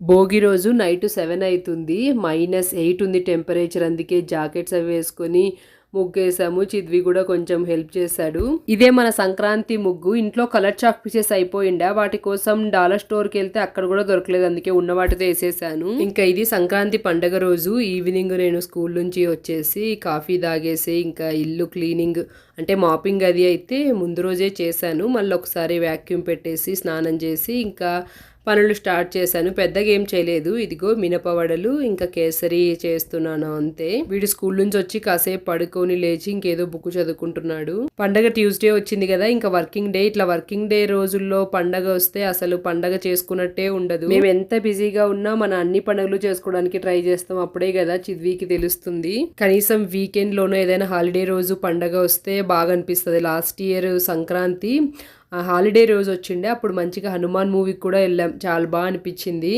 భోగి రోజు night seven అవుతుంది minus eight ఉంది టెంపరేచర్ అందుకే జాకెట్స్ అవి వేసుకొని ముగ్గేసాము చిద్వి కూడా కొంచెం హెల్ప్ చేశాడు. ఇదే మన సంక్రాంతి ముగ్గు. ఇంట్లో కలర్ చాక్ పీసెస్ అయిపోయిండా? వాటి కోసం డాలర్ స్టోర్కి వెళ్తే అక్కడ కూడా దొరకలేదు. అందుకే ఉన్న వాటితో వేసేసాను. ఇంకా ఇది సంక్రాంతి పండగ రోజు. ఈవినింగ్ నేను స్కూల్ నుంచి వచ్చేసి కాఫీ తాగేసి ఇంకా ఇల్లు క్లీనింగ్ అంటే మాపింగ్ అది అయితే ముందు రోజే చేశాను. మళ్ళీ ఒకసారి వ్యాక్యూమ్ పెట్టేసి స్నానం చేసి ఇంకా పనులు స్టార్ట్ చేశాను. పెద్దగా ఏం చేయలేదు. ఇదిగో మినపవడలు ఇంకా కేసరి చేస్తున్నాను అంతే. వీడు స్కూల్ నుంచి వచ్చి కాసేపు పడుకొని లేచి ఇంకేదో బుక్ చదువుకుంటున్నాడు. పండగ ట్యూస్డే వచ్చింది కదా ఇంకా వర్కింగ్ డే. ఇట్లా వర్కింగ్ డే రోజుల్లో పండగ వస్తే అసలు పండగ చేసుకున్నట్టే ఉండదు. మేము ఎంత బిజీగా ఉన్నా మన అన్ని పండుగలు చేసుకోవడానికి ట్రై చేస్తాం. అప్పుడే కదా చిద్వికి తెలుస్తుంది. కనీసం వీకెండ్ లోనో ఏదైనా హాలిడే రోజు పండగ వస్తే బాగా అనిపిస్తుంది. లాస్ట్ ఇయర్ సంక్రాంతి హాలిడే రోజు వచ్చిండే. అప్పుడు మంచిగా హనుమాన్ మూవీకి కూడా వెళ్ళాం. చాలా బాగా అనిపించింది.